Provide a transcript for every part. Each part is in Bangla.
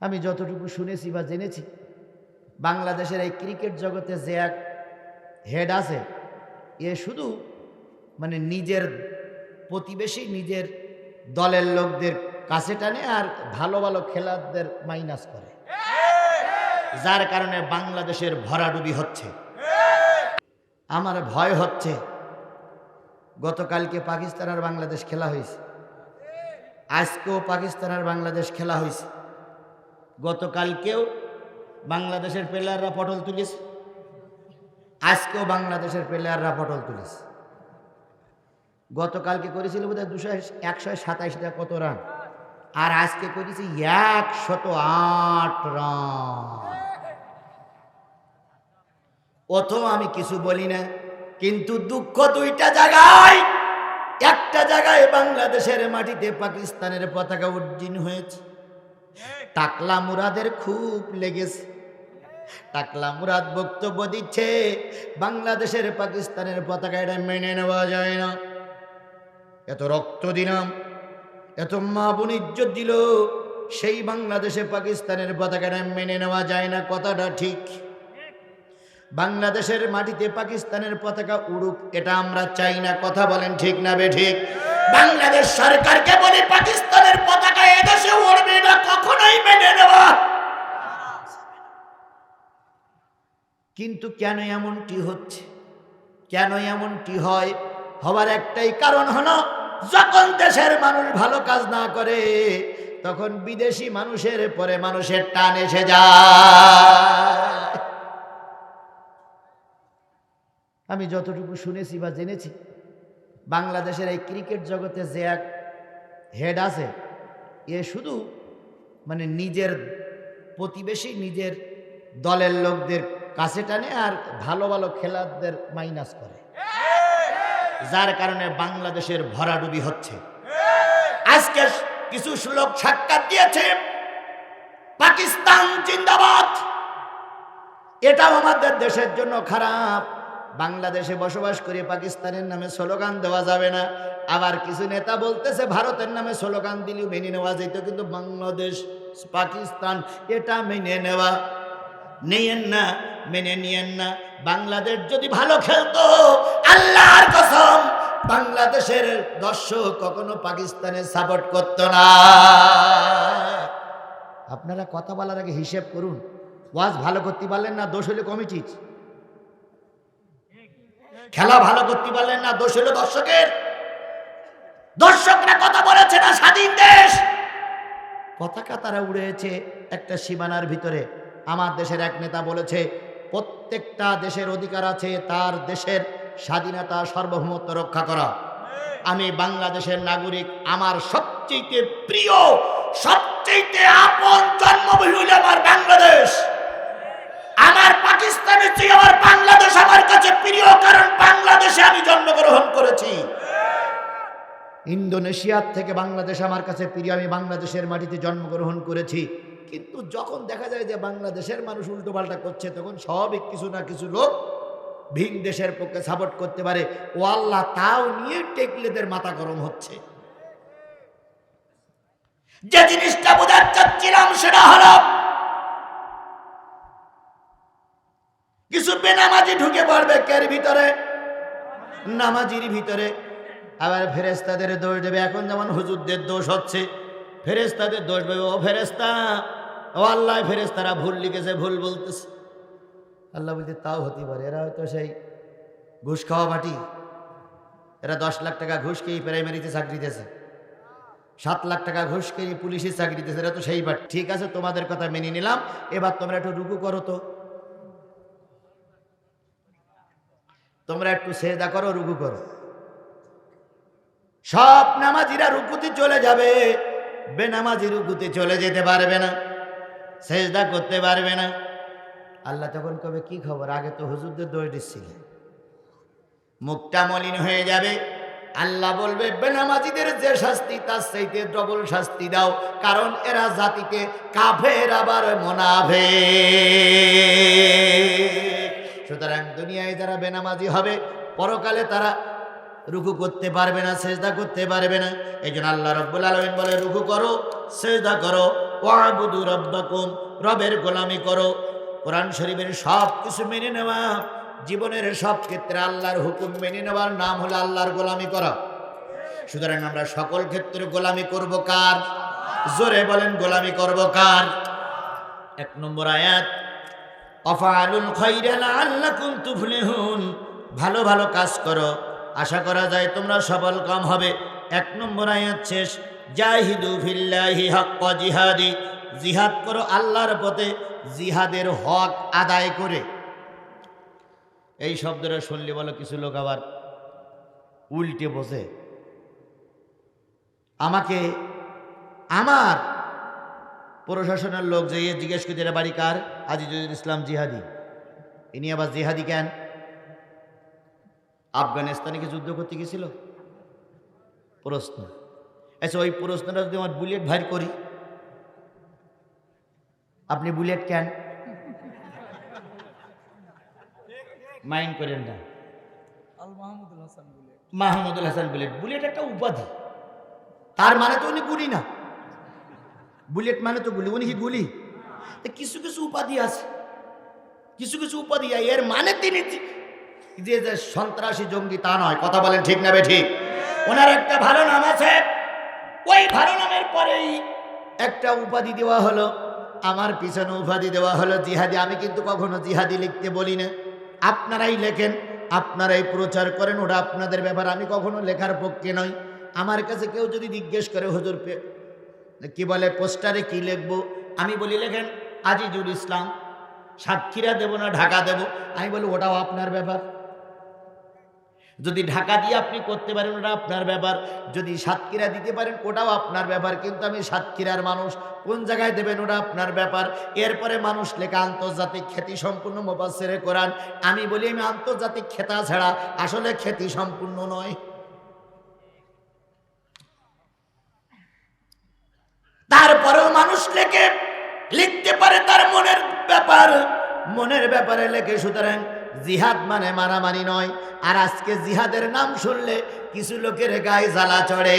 আমি যতটুকু শুনেছি বা জেনেছি, বাংলাদেশের এই ক্রিকেট জগতে যে এক হেড আছে, এ শুধু মানে নিজের প্রতিবেশী, নিজের দলের লোকদের কাছে টানে আর ভালো ভালো খেলাদের মাইনাস করে। যার কারণে বাংলাদেশের ভরাডুবি হচ্ছে। আমার ভয় হচ্ছে, গতকালকে পাকিস্তান আর বাংলাদেশ খেলা হয়েছে। আজকেও পাকিস্তান আর বাংলাদেশ খেলা হয়েছে। গতকালকেও বাংলাদেশের প্লেয়াররা পটল তুলেছে। আজকেও বাংলাদেশের প্লেয়াররা পটল তুলেছে। গতকালকে করেছিল বোধ হয় দুশো একশো সাতাইশটা কত রান? আর আজকে করেছি একশত আট রান। অথম আমি কিছু বলি না, কিন্তু দুঃখ দুইটা জায়গায়। একটা জায়গায় বাংলাদেশের মাটিতে পাকিস্তানের পতাকা উড্ডীন হয়েছে। টাকলা মুরাদের খুব লেগেছে। টাকলা মুরাদ বক্তব্য দিচ্ছে, বাংলাদেশের পাকিস্তানের পতাকা এটা মেনে নেওয়া যায় না। এত রক্ত দিলাম, এত মা বোন ইজ্জত দিল, সেই বাংলাদেশে পাকিস্তানের পতাকাটা মেনে নেওয়া যায় না, কথাটা ঠিক। বাংলাদেশের মাটিতে পাকিস্তানের পতাকা উড়ুক, এটা আমরা চাই না, কথা বলেন ঠিক না বে ঠিক। বাংলাদেশ সরকারকে বলি পাকিস্তানের পতাকা এদেশে উড়বে না, কখনোই মেনে নেওয়া। কিন্তু কেন এমনটি হচ্ছে? কেন এমনটি হয়? হবার একটাই কারণ হলো, যখন দেশের মানুষ ভালো কাজ না করে, তখন বিদেশি মানুষের পরে মানুষের টান এসে যায়। আমি যতটুকু শুনেছি বা জেনেছি বাংলাদেশের এই ক্রিকেট জগতে যে এক হেড আছে, এ শুধু মানে নিজের প্রতিবেশী, নিজের দলের লোকদের কাছে টানে আর ভালো ভালো খেলাদের মাইনাস করে। যার কারণে বাংলাদেশের ভরাডুবি হচ্ছে। আজকে কিছু লোক সাক্ষাৎ দিয়েছে, পাকিস্তান জিন্দাবাদ। এটাও আমাদের দেশের জন্য খারাপ। বাংলাদেশে বসবাস করে, পাকিস্তানের নামে স্লোগান দেওয়া যাবে না। আবার কিছু নেতা বলতেছে, ভারতের নামে স্লোগান দিলেও মেনে নেওয়া যেত কিন্তু বাংলাদেশ, পাকিস্তান, এটা মেনে নেওয়া নেয়েন না, মেনে নিয়েন না। বাংলাদেশ যদি ভালো খেলতো, আল্লাহর কসম, বাংলাদেশের দর্শক কখনো পাকিস্তানের সাপোর্ট করতো না। আপনারা কথা বলার আগে হিসেব করুন, ওয়াজ ভালো করতে পারলেন না, দোষ হলে কমিটির খেলা ভালো করতে পারলেন না, দোষ হলো দর্শকের। দর্শকরা কথা বলেছে না, স্বাধীন দেশ। পতাকা তারা উড়েছে একটা সীমানার ভিতরে। আমার দেশের এক নেতা বলেছে, প্রত্যেকটা দেশের অধিকার আছে, তার দেশের স্বাধীনতা, সার্বভৌমত্ব রক্ষা করা। আমি বাংলাদেশের নাগরিক, আমার সবচেয়ে প্রিয় সবচেয়ে আপন জন্মভূমি আমার বাংলাদেশ। আমার পাকিস্তানের চেয়ে আমার বাংলাদেশ আমার কাছে প্রিয়, কারণ বাংলাদেশে আমি জন্মগ্রহণ করেছি। ইন্দোনেশিয়ার থেকে বাংলাদেশ আমার কাছে প্রিয়, আমি বাংলাদেশের মাটিতে জন্মগ্রহণ করেছি। কিন্তু যখন দেখা যায় যে বাংলাদেশের মানুষ উল্টোপাল্টা করছে, তখন স্বাভাবিক কিছু না কিছু লোক ভিন দেশের পক্ষে সাপোর্ট করতে পারে। ও আল্লাহ তাও নিয়ে টেকলেদের মাথা গরম হচ্ছে। যে জিনিসটা বোঝার চাচ্ছিলাম সেটা হলো কিছু বেনামাজি ঢুকে পড়বে কের ভিতরে? নামাজির ভিতরে। আবার ফেরেস্তাদের দোষ দেবে। এখন যেমন হুজুরদের দোষ হচ্ছে ফেরেস্তাদের দোষ দেবে। ও ফেরেস্তা ও আল্লাহ ফেরেস্তারা ভুল লিখেছে, ভুল বলতেছে। আল্লাহ বলতে তাও হতে পারে। এরা হয়তো সেই ঘুষ খাওয়া মাটি। এরা দশ লাখ টাকা ঘুষ খেয়ে প্রাইমারিতে চাকরি দিতেছে সাত লাখ টাকা ঘুষ খেয়ে পুলিশের চাকরি দিতেছে এরা তো সেই বাট ঠিক আছে, তোমাদের কথা মেনে নিলাম। এবার তোমরা একটু রুকু করো তো। তোমরা একটু সেজদা করো, রুকু করো। সব নামাজিরা রুকুতে চলে যাবে, বেনামাজি রুকুতে চলে যেতে পারবে না, সেজদা করতে পারবে না। আল্লাহ তখন কবে, কি খবর? আগে তো হুজুরদের দোষ দিচ্ছিলে মুখটা মলিন হয়ে যাবে। আল্লাহ বলবে, বেনামাজিদের যে শাস্তি, তার সেইতে ডবল শাস্তি দাও, কারণ এরা জাতিকে কাফের আবার মনাভে সুতরাং দুনিয়ায় যারা বেনামাজি হবে, পরকালে তারা রুকু করতে পারবে না, সেজদা করতে পারবে না। এই জন্য আল্লাহ রব্বুল আলমিন বলে, রুকু করো, সেজদা করো, ওয়াবুদু রব্বাকুম, রবের গোলামি করো। কোরআন শরীফের সব কিছু মেনে নেওয়া, জীবনের সব ক্ষেত্রে আল্লাহর হুকুম মেনে নেওয়ার নাম হলো আল্লাহর গোলামি করা। সুতরাং আমরা সকল ক্ষেত্রে গোলামি করব কার? জোরে বলেন, গোলামি করব কার? এক নম্বর আয়াত অফালুল খৈরা লাআল্লাকুম তুফলিহুন। ভালো ভালো কাজ করো। আশা করা যায় তোমরা সফল কম হবে। এক নম্বর আয়াত শেষ। জাহিদু ফিল্লাহি হাক্ক জিহাদি। জিহাদ করো আল্লাহর পথে, জিহাদের হক আদায় করে। এই শব্দটা শুনলে বলো কিছু লোক আবার উল্টে বসে। আমাকে, আমার প্রশাসনের লোক যে জিজ্ঞেস করছে এরা বাড়ি কার? আজিজুল ইসলাম জিহাদি। ইনি আবার জিহাদি কেন? আফগানিস্তানে কি যুদ্ধ করতে গেছিল? প্রশ্ন। আচ্ছা ওই প্রশ্নটা যদি আমার বুলেট ভার করি আপনি বুলেট কেন? মাইন্ড করেন না। মাহমুদুল হাসান বলে মাহমুদুল হাসান বুলেট। বুলেট একটা উপাধি। তার মানে তো উনি গুলি না। বুলেট মানে তো গুলি, উনি কি গুলি? কিছু কিছু উপাধি আছে। কিছু কিছু উপাধি। এর মানে তিনি যে- যে সন্ত্রাসী জঙ্গি তা নয়, কথা বলেন ঠিক না বে ঠিক ওনার একটা ভালো নাম আছে, ওই ভালো নামের পরেই একটা উপাধি দেওয়া হলো, আমার পিছনে উপাধি দেওয়া হলো জিহাদি। আমি কিন্তু কখনো জিহাদি লিখতে বলি না। আপনারাই লেখেন, আপনারাই প্রচার করেন, ওটা আপনাদের ব্যাপার। আমি কখনো লেখার পক্ষে নই। আমার কাছে কেউ যদি জিজ্ঞেস করে, হুজুর কি বলে, পোস্টারে কি লিখব? আমি বলি, লেখেন, আজিজুল ইসলাম সাক্ষীরা দেব না, ঢাকা দেব? আমি বলি, ওটাও আপনার ব্যাপার। যদি ঢাকা দিয়ে আপনি করতে পারেন, ওটা আপনার ব্যাপার। যদি সাতক্ষীরা দিতে পারেন, ওটাও আপনার ব্যাপার। কিন্তু আমি সাতক্ষীরার মানুষ, কোন জায়গায় দেবেন, ওটা আপনার ব্যাপার। এরপরে মানুষ লেখা, আন্তর্জাতিক খ্যাতি সম্পূর্ণ মোবাসেরে কোরআন। আমি বলি, আমি আন্তর্জাতিক খেতা ছাড়া আসলে খ্যাতি সম্পূর্ণ নয়। তারপরেও মানুষ লেখে, লিখতে পারে তার মনের ব্যাপার। মনের ব্যাপারে লেখে, সুতরাং জিহাদ মানে মারামারি নয়। আর আজকে জিহাদের নাম শুনলে কিছু লোকের গায়ে জ্বালা চড়ে।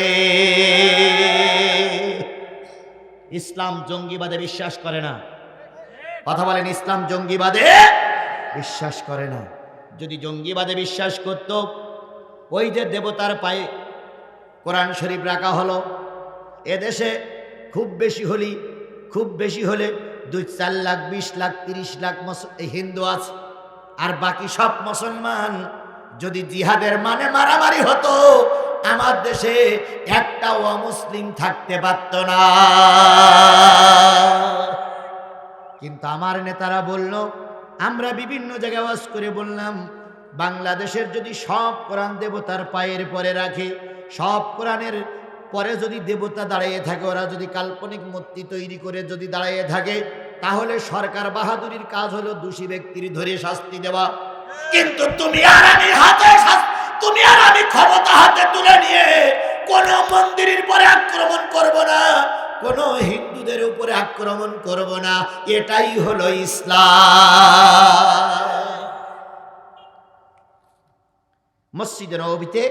ইসলাম জঙ্গিবাদে বিশ্বাস করে না। কথা বলেন, ইসলাম জঙ্গিবাদে বিশ্বাস করে না। যদি জঙ্গিবাদে বিশ্বাস করত, ওই যে দেবতার পায়ে কোরআন শরীফ রাখা হলো, এদেশে খুব বেশি হলি, খুব বেশি হলে দুই চার লাখ, বিশ লাখ, তিরিশ লাখ হিন্দু আছে। আর বাকি সব মুসলমান যদি জিহাদের মানে মারামারি হতো, আমার দেশে একটা অমুসলিম থাকতে পারত না। কিন্তু আমার নেতারা বলল, আমরা বিভিন্ন জায়গায় ওয়াজ করে বললাম, বাংলাদেশের যদি সব কোরআন দেবতার পায়ের পরে রাখে, সব কোরআনের পরে যদি দেবতা দাঁড়িয়ে থাকে, ওরা যদি কাল্পনিক মূর্তি তৈরি করে যদি দাঁড়িয়ে থাকে, তাহলে সরকার বাহাদুরির কাজ হলো দোষী ব্যক্তির ধরে শাস্তি দেওয়া। কিন্তু তুমি আর আমি হাতে তুমি আর আমি ক্ষমতা হাতে তুলে নিয়ে কোন মন্দিরের পরে আক্রমণ করব না, কোন হিন্দুদের উপরে আক্রমণ করব না, এটাই হলো ইসলাম। মসজিদে নবীতে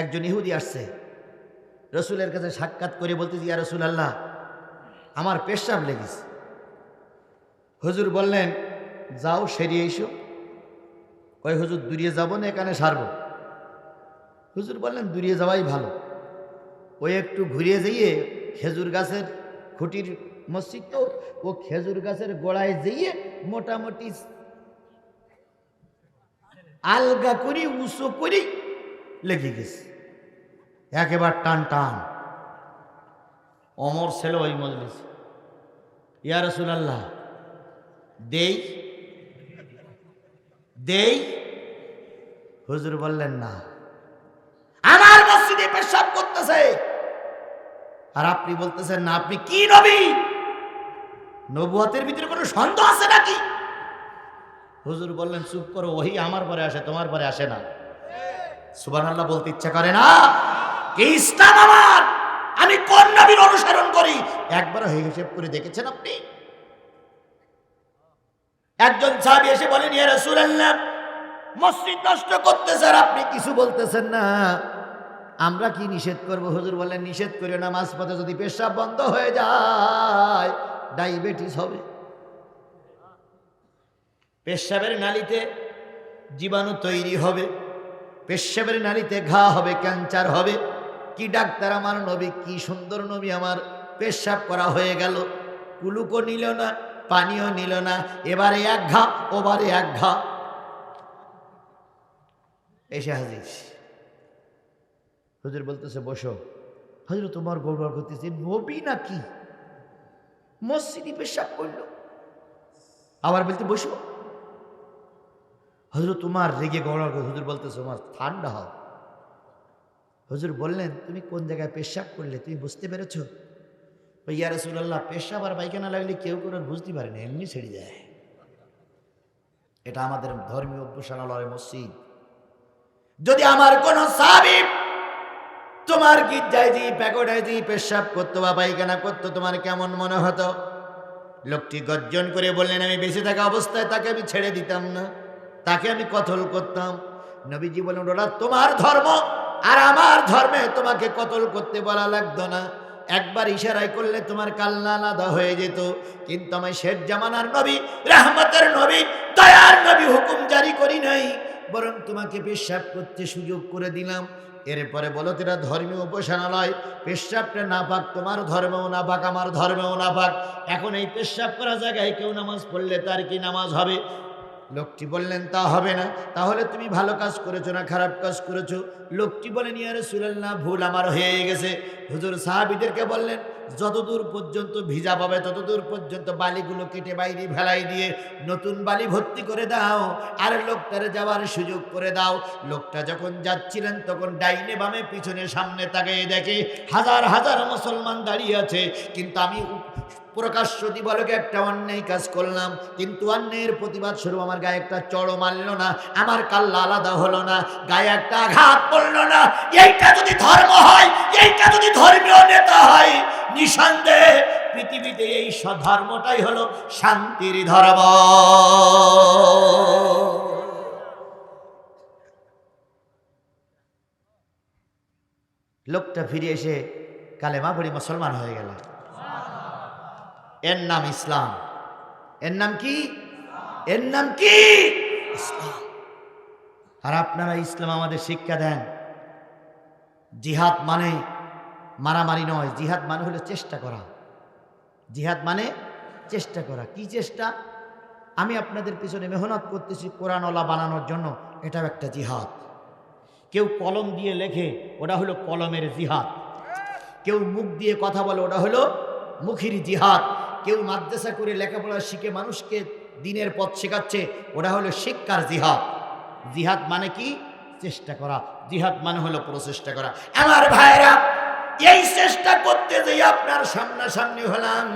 একজন ইহুদি আসছে। রসুলের কাছে সাক্ষাৎ করে বলতে ইয়া রসুল আল্লাহ আমার পেশাব লেগেছে। হুজুর বললেন, যাও সেরিয়ে এসো। কয়, হুজুর দূরিয়ে যাব না, এখানে সারব। হুজুর বললেন দূরিয়ে যাওয়াই ভালো। ওই একটু ঘুরিয়ে যেয়ে খেজুর গাছের খুঁটির মসজিদ তো ও খেজুর গাছের গোড়ায় যেয়ে মোটামুটি আলগা করি, উঁচু করি লেগে গেছে। একেবার টান টান। অমর ছেলে ওই মজলিস। ইয়া রসুলাল্লাহ, দেই দেই? হুজুর বললেন, না। আমার মসজিদে পেশাব করতেছে। আর আপনি বলতেছেন, না, আপনি কি নবী? নবুয়াতের ভিতরে কোনো সন্দেহ আছে নাকি? হুজুর বললেন, চুপ করো, ওহি আমার পরে আসে, তোমার পরে আসে না। সুবহানাল্লাহ বলতে ইচ্ছা করে না। ইসলাম আমার। আমি কোন নবীর অনুসরণ করি? একবার হিসেব করে দেখেছেন আপনি? একজন সাহাবী এসে বলেন, ইয়া রাসূলুল্লাহ, মসজিদ নষ্ট করতেছে আর আপনি কিছু বলতেছেন না। আমরা কি নিষেধ করব? হুজুর বলেন নিষেধ করিও না, মাঝপথে যদি পেশাব বন্ধ হয়ে যায়, ডায়াবেটিস হবে। পেশাবের নালিতে জীবাণু তৈরি হবে, পেশাবের নালিতে ঘা হবে, ক্যান্সার হবে। কি ডাক্তার আমার নবী, কি সুন্দর নবী আমার। পেশাব করা হয়ে গেল। কুলুকও নিল না, পানিও নিল না। এবারে এক ঘা ওবারে এক ঘা এসে হাজির। হজুর বলতেছে, বসো। হুজুর, তোমার গৌরব করতেছে। নবী নাকি? মসজিদে পেশাব করল। আবার বলতে, বসো। হুজুর, তোমার রেগে গৌরব হুজুর বলতেছে, তোমার ঠান্ডা হও। হুজুর বললেন, তুমি কোন জায়গায় পেশাব করলে? তুমি বুঝতে পেরেছ? ইয়া রসুল্লাহ পেশাব আর পায়খানা লাগলে কেউ কোনো বুঝতে পারে না, এমনি ছেড়ে যায় এটা আমাদের ধর্মীয় অভ্যাসালয় মসজিদ। যদি আমার কোন সাবিব তোমার গির্জায় যে প্যাকোটায় যে পেশাব করতো বা পায়খানা করতো, তোমার কেমন মনে হতো? লোকটি গর্জন করে বললেন, আমি বেঁচে থাকা অবস্থায় তাকে আমি ছেড়ে দিতাম না, তাকে আমি কথল করতাম। নবীজি বলেন ওরা তোমার ধর্ম। আর আমার ধর্মে তোমাকে কতল করতে বলা লাগতো না। একবার ইশারায় করলে তোমার কাল্লা আলাদা হয়ে যেত। কিন্তু আমি শেখ জামানার নবী, রাহমতের নবী, দয়ার নবী হুকুম জারি করি নাই। বরং তোমাকে পেশাব করতে সুযোগ করে দিলাম। এরপরে বলো তেরা ধর্মীয় উপাসনালয়, পেশাবটা না পাক তোমার ধর্মেও না পাক আমার ধর্মেও না পাক এখন এই পেশাব করা জায়গায় কেউ নামাজ পড়লে তার কি নামাজ হবে? লোকটি বললেন, তা হবে না। তাহলে তুমি ভালো কাজ করেছ না খারাপ কাজ করেছ? লোকটি বলেন ইয়ারে না ভুল আমার হয়ে গেছে। হুজুর সাহাবিদেরকে বললেন যতদূর পর্যন্ত ভিজা পাবে, ততদূর পর্যন্ত বালিগুলো কেটে বাইরে ফেলাই দিয়ে নতুন বালি ভর্তি করে দাও। আর লোকটারে যাওয়ার সুযোগ করে দাও। লোকটা যখন যাচ্ছিলেন, তখন ডাইনে বামে, পিছনে সামনে তাকিয়ে দেখে হাজার হাজার মুসলমান দাঁড়িয়ে আছে। কিন্তু আমি প্রকাশ্য দিবালকে একটা অন্যায় কাজ করলাম। কিন্তু অন্যায়ের প্রতিবাদ স্বরূপ আমার গায়ে একটা চড়ো মারলো না, আমার কাল্লা আলাদা হলো না, গায়ে একটা আঘাত পড়ল না। এইটা যদি ধর্ম হয়, এইটা যদি ধর্মীয় নেতা হয় নিঃসন্দেহে পৃথিবীতে এই ধর্মটাই হলো শান্তির ধর্ম। লোকটা ফিরে এসে কালেমা পড়ি মুসলমান হয়ে গেল। এর নাম ইসলাম। এর নাম কি? এর নাম কি? আর আপনারা ইসলাম আমাদের শিক্ষা দেন। জিহাদ মানে মারামারি নয়, জিহাদ মানে হলো চেষ্টা করা। জিহাদ মানে চেষ্টা করা। কি চেষ্টা? আমি আপনাদের পিছনে মেহনত করতেছি কোরআনওয়ালা বানানোর জন্য, এটাও একটা জিহাদ। কেউ কলম দিয়ে লেখে, ওটা হলো কলমের জিহাদ। কেউ মুখ দিয়ে কথা বলে, ওটা হলো মুখির জিহাদ। কেউ মাদ্রাসা করে লেখাপড়া শিখে মানুষকে দিনের পথ শেখাচ্ছে, ওটা হলো শিক্ষার জিহাদ। জিহাদ মানে কি? চেষ্টা করা। জিহাদ মানে হলো প্রচেষ্টা করা। আমার ভাইরা এই চেষ্টা করতে যে আপনার সামনাসামনি হলাম।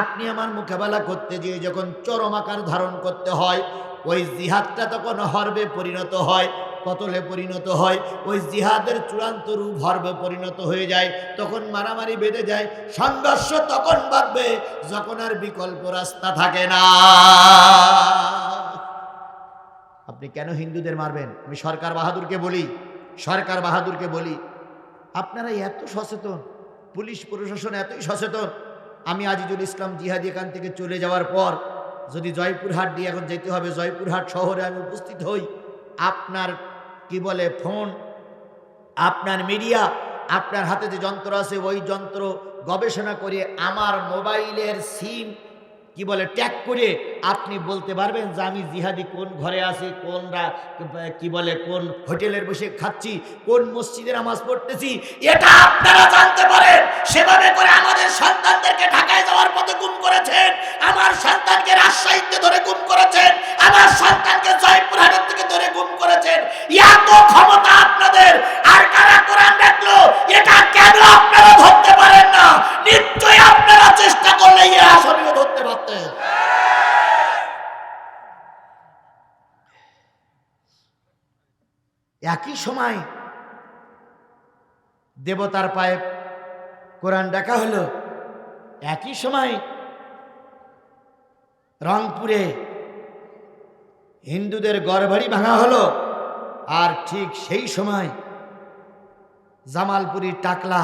আপনি আমার মোকাবেলা করতে গিয়ে যখন চরম আকার ধারণ করতে হয়, ওই জিহাদটা তখন হরবে পরিণত হয়, কতলে পরিণত হয়, ওই জিহাদের চূড়ান্ত রূপ হরবে পরিণত হয়ে যায়, তখন মারামারি বেঁধে যায়, সংঘর্ষ তখন বাড়বে, যখন আর বিকল্প রাস্তা থাকে না। আপনি কেন হিন্দুদের মারবেন? আমি সরকার বাহাদুরকে বলি, সরকার বাহাদুরকে বলি। আপনারা এত সচেতন, পুলিশ প্রশাসন এতই সচেতন, আমি আজিজুল ইসলাম জিহাদি এখান থেকে চলে যাওয়ার পর, যদি জয়পুরহাট দিয়ে এখন যেতে হবে, জয়পুরহাট শহরে আমি উপস্থিত হই, আপনার কি বলে ফোন, আপনার মিডিয়া, আপনার হাতে যে যন্ত্র আছে, ওই যন্ত্র গবেষণা করে আমার মোবাইলের সিম কি বলে, ট্যাগ করে আপনি বলতে পারবেন যে আমি জিহাদি কোন ঘরে আছি কোনরা কি বলে, কোন হোটেলের বসে খাচ্ছি, কোন মসজিদে নামাজ পড়তেছি, এটা আপনারা জানতে পারেন। সেভাবে করে আমাদের সন্তানদেরকে ঢাকায় যাওয়ার পথে গুম করেছেন আমার সন্তানকে রাজশাহীতে ধরে গুম করেছেন আমার সন্তানকে জয়পুরহাটের থেকে ধরে গুম করেছেন এত ক্ষমতা আপনাদের। আর কারা কোরআন দেখল এটা কেন আপনারা ধরতে পারেন না? নিশ্চয়ই আপনারা চেষ্টা করলে এই আসামিও ধরতে পারতেন একই সময় দেবতার পায়ে কোরআন ডাকা হলো। একই সময় রংপুরে হিন্দুদের গড়বাড়ি ভাঙা হলো আর ঠিক সেই সময় জামালপুরীর টাকলা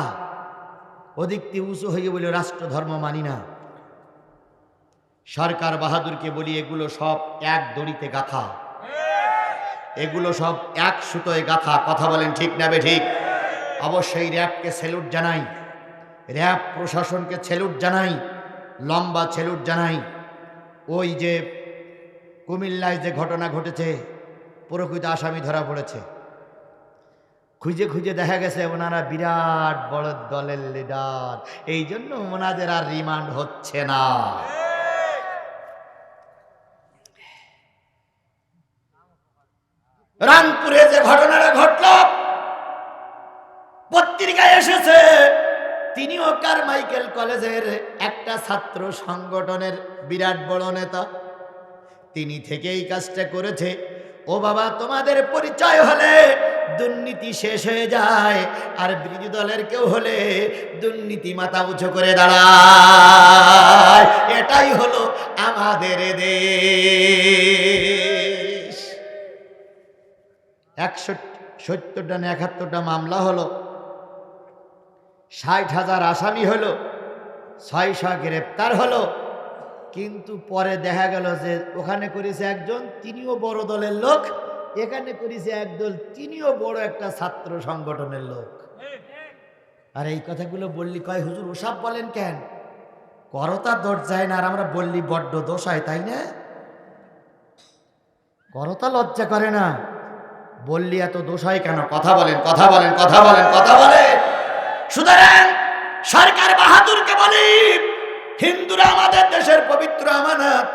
অধিকটি উঁচু হয়ে বলে রাষ্ট্র ধর্ম মানি না। সরকার বাহাদুরকে বলি, এগুলো সব এক দড়িতে গাথা। এগুলো সব এক সুতোয় গাথা। কথা বলেন ঠিক নেবে ঠিক? অবশ্যই র্যাবকে স্যালুট জানাই। র্যাব প্রশাসনকে ছেলুট জানাই, লম্বা ছেলুট জানাই, ওই যে কুমিল্লায় যে ঘটনা ঘটেছে, প্রকৃত আসামি ধরা পড়েছে। খুঁজে খুঁজে দেখা গেছে ওনারা বিরাট বড় দলের লিডার, এই জন্য ওনাদের আর রিমান্ড হচ্ছে না। রামপুরে যে ঘটনাটা ঘটল, পত্রিকায় এসেছে তিনিও কারমাইকেল কলেজের একটা ছাত্র সংগঠনের বিরাট বড় নেতা। তিনি থেকেই কাজটা করেছে। ও বাবা, তোমাদের পরিচয় হলে দুর্নীতি শেষ হয়ে যায়, আর বিরোধী দলের কেউ হলে দুর্নীতি মাথা উঁচু করে দাঁড়ায়। এটাই হলো আমাদের দেশ। একশো সত্তরটা না একাত্তরটা মামলা হলো। ষাট হাজার আসামি হলো, ছয়শো গ্রেপ্তার হলো। কিন্তু পরে দেখা গেল যে ওখানে করেছে একজন, তিনিও বড় দলের লোক, এখানে করেছে একদল, তিনিও বড় একটা ছাত্র সংগঠনের লোক। আর এই কথাগুলো বললি কয়, হুজুর, ওসব বলেন কেন? করতা দোষ যায় না, আর আমরা বললি বড্ড দোষ হয়, তাই না? করতা লজ্জা করে না। বললি, এত দোষ হয় কেন? কথা বলেন কথা বলেন কথা বলেন কথা বলেন। সুতরাং সরকার বাহাদুরকে বলি, হিন্দুরা আমাদের দেশের পবিত্র আমানত,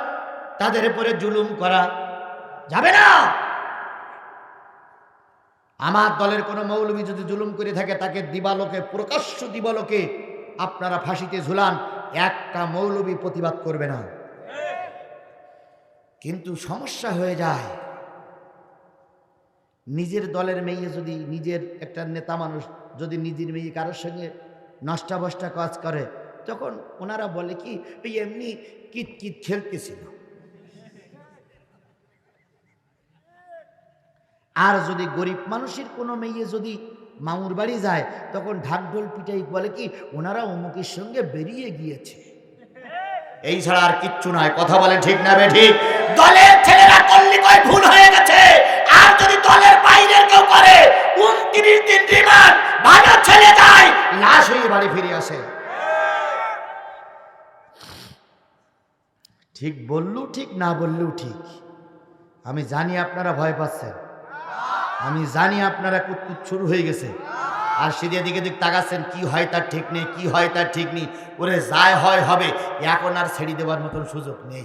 তাদের উপরে জুলুম করা যাবে না। আমার দলের কোনো মৌলবী যদি জুলুম করে থাকে, তাকে দিবালোকে, প্রকাশ্য দিবালোকে আপনারা ফাঁসিতে ঝুলান, একটা মৌলবী প্রতিবাদ করবে না। কিন্তু সমস্যা হয়ে যায়, নিজের দলের মেয়ে যদি নিজের একটা নেতা মানুষ যদি নিজের মেয়ে কারোর সঙ্গে নষ্টাবষ্টা কাজ করে, তখন ওনারা বলে কি এমনি কিট কিট খেলতেছিল আর যদি গরিব মানুষের কোনো মেয়ে যদি মামুর বাড়ি যায়, তখন ঢাকঢোল পিটাই বলে কি, ওনারা অমুকের সঙ্গে বেরিয়ে গিয়েছে। এই ছাড়া আর কিচ্ছু নয়, কথা বলে ঠিক না বে ঠিক। দলের ছেলেরা করলি কয় ভুল হয়ে গেছে। যদি দলের কেউ করে, উনত্রিশ দিন রিমান্ড ভালো ছেলে যায়, লাশ হয়ে বাড়ি ফিরে আসে। ঠিক বললু, ঠিক না বললেও ঠিক। আমি জানি আপনারা ভয় পাচ্ছেন। আমি জানি আপনারা কুতকুত শুরু হয়ে গেছে। আর সেদিকে দিকে দিক তাকাচ্ছেন, কি হয় তার ঠিক নেই, কি হয় তার ঠিক নেই। ওরে যায় হয় হবে, এখন আর ছেড়ে দেওয়ার মতন সুযোগ নেই।